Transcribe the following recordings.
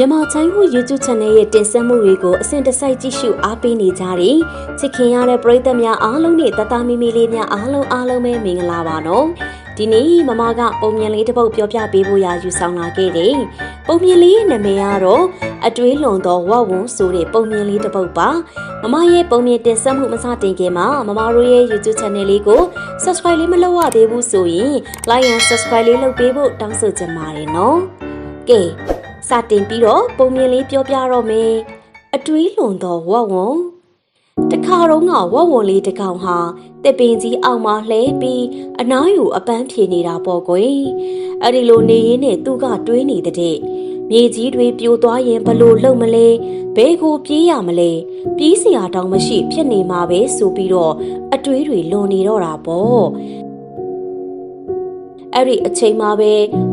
မြန်မာချိုင်းဟူ YouTube Channel ရဲ့တင်ဆက်မှုတွေကိုအစဉ်တစိုက်ကြည့်ရှုအားပေးနေကြတဲ့ချစ်ခင်ရတဲ့ပရိသတ်များအားလုံးနဲ့တသားမီမီလေးများအားလုံးအားလုံးပဲမင်္ဂလာပါနော်ဒီနေ့မမကပုံမြင်လေးတစ်ပုဒ်ပြောပြပေးဖို့ရာယူဆောင်လာခဲ့တယ်ပုံမြင်လေးရဲ့နာမည်ကတော့အတွေးလွန်သောဝဝွန်ဆိုတဲ့ပုံမြင်လေးတစ်ပုဒ်ပါမမရဲ့ပုံမြင်တင်ဆက်မှုမစတင်ခင်မှာမမတို့ရဲ့ YouTube Channel လေးကို Subscribe လေးမလုပ်ရသေးဘူးဆိုရင် Like and Subscribe လေးလုပ်ပေးဖို့တောင်းဆိုချင်ပါတယ်နော်ကဲ စတင်ပြီးတော့ပုံမြင်လေးပြောပြတော့မယ်အတွေးလွန်သောဝဝွန်တခါတော့ကဝဝွန်လေးတစ်ကောင်ဟာတစ်ပင်ကြီးအောက်မှာလှဲပြီးအနားယူအပန်းဖြေနေတာပေါ့ကွယ်အဲ့ဒီလိုနေရင်းနဲ့သူကတွေးနေတဲ့မြေကြီးတွေပြိုသွားရင်ဘလို့လုံမလဲဘဲကိုပြေးရမလဲပြေးစရာတောင်မရှိ ဖြစ်နေမှာပဲဆိုပြီးတော့အတွေးတွေလွန်နေတော့တာပေါ့အဲ့ဒီအချိန်မှာပဲ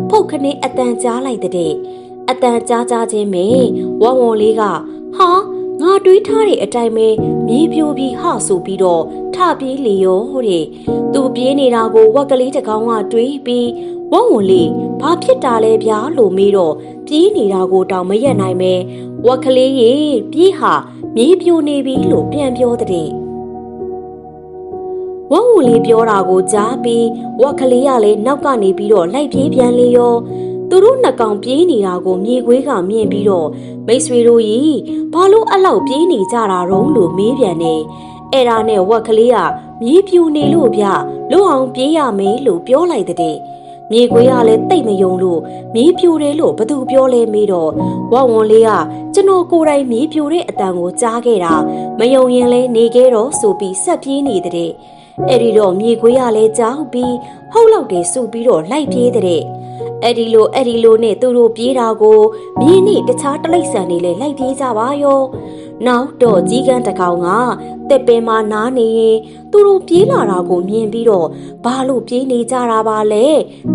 ဖုတ်ခနဲ့အတန်ကြားလိုက်တဲ့ အတန်ကြားကြားချင်းပဲဝဝွန်လေးကဟာငါတွေးထားတဲ့အတိုင်းပဲမြေပြိုပြီးဟဆိုပြီးတော့ထပြေးလေရောတဲ့သူပြေးနေတာကိုဝက်ကလေးတစ်ကောင်ကတွေးပြီးဝဝွန်လေးဘာဖြစ်တာလဲဗျာလို့မေးတော့ပြေးနေတာကိုတောင်မရက်နိုင်ပဲဝက်ကလေးရေပြေးဟာမြေပြိုနေပြီလို့ပြန်ပြောတဲ့ဝဝူလေးပြောတာကိုကြားပြီးဝက်ကလေးကလည်းနောက်ကနေပြီးတော့လိုက်ပြေးပြန်လေရော သူတို့နှစ်ကောင်ပြေးနေတာကိုမြေခွေးကမြင်ပြီးတော့မိတ်ဆွေတို့ကြီးဘာလို့အဲ့လောက်ပြေးနေကြတာတုံးလို့မေးပြန်တယ်အဲ့ဒါနဲ့ဝက်ကလေးကမြေပြူနေလို့ဗျလွတ်အောင်ပြေးရမယ်လို့ပြောလိုက်တဲ့မြေခွေးကလည်းတိတ်မယုံလို့မြေပြူတယ်လို့ဘသူပြောလဲမေးတော့ဝဝွန်လေးကကျွန်တော်ကိုယ်တိုင်မြေပြူတဲ့အတန်ကိုကြားခဲ့တာမယုံရင်လဲနေခဲ့တော့ဆိုပြီးဆက်ပြေးနေတဲ့အဲ့ဒီတော့မြေခွေးကလည်းကြောက်ပြီးဟုတ်လောက်တယ်ဆိုပြီးတော့လိုက်ပြေးတဲ့ အဲ့ဒီလိုအဲ့ဒီလိုနဲ့သူတို့ပြေးတာကိုမြေနဲ့တခြားတလိပ်ဆန်တွေလည်းလိုက်ပြေးကြပါရောနောက်တော့ကြီးကန်းတကောင်ကတက်ပင်မှာနားနေရင်သူတို့ပြေးလာတာကိုမြင်ပြီးတော့ဘာလို့ပြေးနေကြတာပါလဲ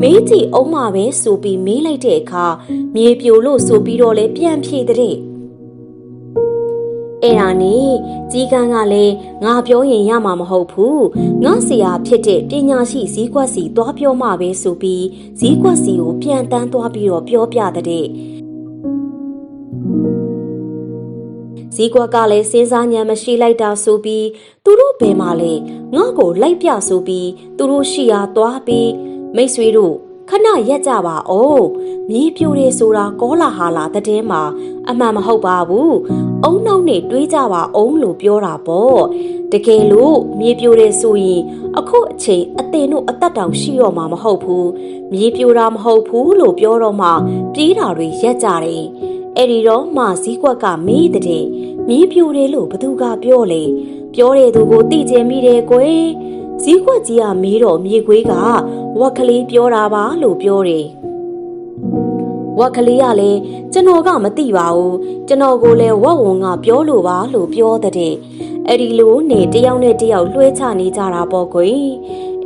မေးကြည့်အောင်မှာပဲဆိုပြီးမေးလိုက်တဲ့အခါမြေပြိုလို့ဆိုပြီးတော့လည်းပြန်ဖြေတဲ့ အဲ့ဒါနဲ့ကြီးကန်းကလည်းငါပြောရင်ရမှာမဟုတ်ဘူးငါဆရာဖြစ်တဲ့ပညာရှိဈေးကွက်စီသွားပြောမှပဲဆိုပြီးဈေးကွက်စီကိုပြန်တန်းသွားပြီးတော့ပြောပြတဲ့ဈေးကွက်ကလည်းစဉ်းစားဉာဏ်မရှိလိုက်တာဆိုပြီးသူတို့ဘယ်မှာလဲငါ့ကိုလိုက်ပြဆိုပြီးသူတို့ရှိရာသွားပြီးမိတ်ဆွေတို့ ခဏရက်ကြပါအောင်မြေပြိုတယ်ဆိုတာကောလာဟာလာတဲ့တဲမှာအမှန်မဟုတ်ပါဘူးအုံနောက်နဲ့တွေးကြပါအောင်လို့ပြောတာပေါ့တကယ်လို့မြေပြိုတယ်ဆိုရင်အခုအချိန်အတင်တို့အသက်တောင်ရှိတော့မှာမဟုတ်ဘူးမြေပြိုတာမဟုတ်ဘူးလို့ပြောတော့မှပြေးတာတွေရက်ကြတယ်အဲ့ဒီတော့မှဈီးကွက်ကမေးတဲ့မြေပြိုတယ်လို့ဘသူကပြောလေပြောတဲ့သူကိုသိကျင်မိတယ်ကွယ် ဈီးကွက်ကြီးကမေးတော့မြေခွေးကဝက်ကလေးပြောတာပါလို့ပြောတယ်ဝက်ကလေးကလည်းကျွန်တော်ကမသိပါဘူးကျွန်တော်ကိုလည်းဝက်ဝုံကပြောလို့ပါလို့ပြောတဲ့အဲ့ဒီလိုနေတယောက်နဲ့တယောက်လွှဲချနေကြတာပေါ့ကွယ်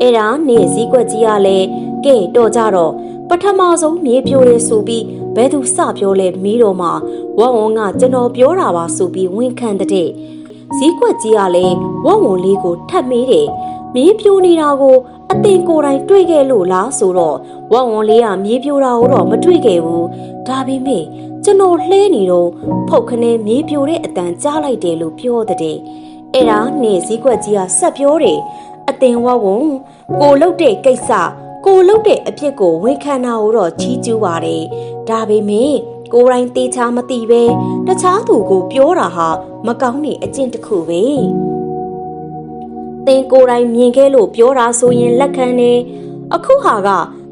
အဲ့ဒါနေစည်းကွက်ကြီးကလည်းကဲတော့ကြတော့ပထမဆုံးမြေပြိုရဲဆိုပြီးဘယ်သူစပြောလဲမီးတော်မှာဝက်ဝုံကကျွန်တော်ပြောတာပါဆိုပြီးဝန်ခံတဲ့စည်းကွက်ကြီးကလည်းဝက်ဝုံလေးကိုထပ်မေးတယ် မြေပြိုနေတာကိုအတင်ကိုယ်တိုင်တွေ့ခဲ့လို့လားဆိုတော့ဝဝွန်လေးကမြေပြိုတာကိုတော့မတွေ့ခဲ့ဘူးဒါပေမဲ့ကျွန်တော်လှဲနေတော့ဖုတ်ခနဲ့မြေပြိုတဲ့အတန်ကြားလိုက်တယ်လို့ပြောတဲ့အဲ့ဒါနေစည်းကွက်ကြီးကဆက်ပြောတယ်အတင်ဝဝွန်ကိုလုတ်တဲ့ကိစ္စကိုလုတ်တဲ့အဖြစ်ကိုဝန်ခံတာကိုတော့ချီးကျူးပါတယ်ဒါပေမဲ့ကိုယ်တိုင်တေချာမသိပဲတခြားသူကိုပြောတာဟာမကောင်းတဲ့အကျင့်တစ်ခုပဲ တင်ကိုယ်တိုင်မြင်ခဲ့လို့ပြောတာဆိုရင်လက်ခံနေအခုဟာက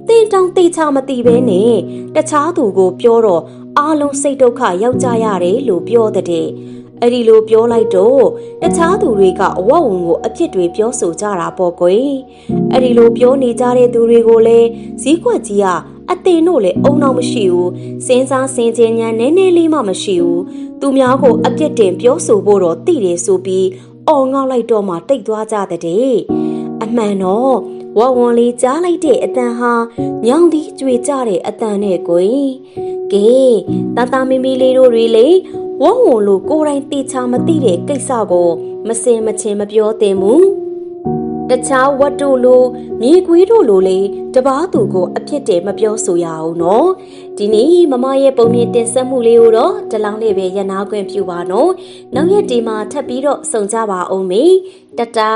တင်တောင်တေချာမသိပဲနဲ့တခြားသူကိုပြောတော့အားလုံးစိတ်ဒုက္ခရောက်ကြရတယ်လို့ပြောတဲ့အဲ့ဒီလိုပြောလိုက်တော့တခြားသူတွေကအဝတ်ဝင်ကိုအဖြစ်တွေပြောဆိုကြတာပေါ့ကွယ်အဲ့ဒီလိုပြောနေကြတဲ့သူတွေကိုလည်းဈေးကွက်ကြီးကအတင်တို့လည်းအုံတော့မရှိဘူးစင်းစားစင်ချင်းညာနည်းနည်းလေးမှမရှိဘူးသူများကိုအပြစ်တင်ပြောဆိုဖို့တော့တိတယ်ဆိုပြီး အော်ငေါက်လိုက်တော့မှတိတ်သွားကြတဲ့အမှန်တော့ဝဝွန်လေးကြားလိုက်တဲ့အတန်ဟာညောင်သည်ကြွေကြတဲ့အတန်နဲ့ကိုင်ကဲတတမီမီလေးတို့တွေလေဝဝွန်လိုကိုယ်တိုင်တေချာမသိတဲ့ကိစ္စကိုမစင်မချင်းမပြောသင့်ဘူးတခြားဝတ်တို့လိုမြေကွေးတို့လိုလေတပားသူကိုအဖြစ်တည်းမပြောဆိုရအောင်နော် ဒီနေ့မမရဲ့ပုံမြင်တင်ဆက်မှုလေးကိုတော့ဒီလောက်နဲ့ပဲရနာခွင့်ပြုပါနော်နောက်ရက်ဒီမှာထပ်ပြီးတော့စုံကြပါအောင်မေတတာ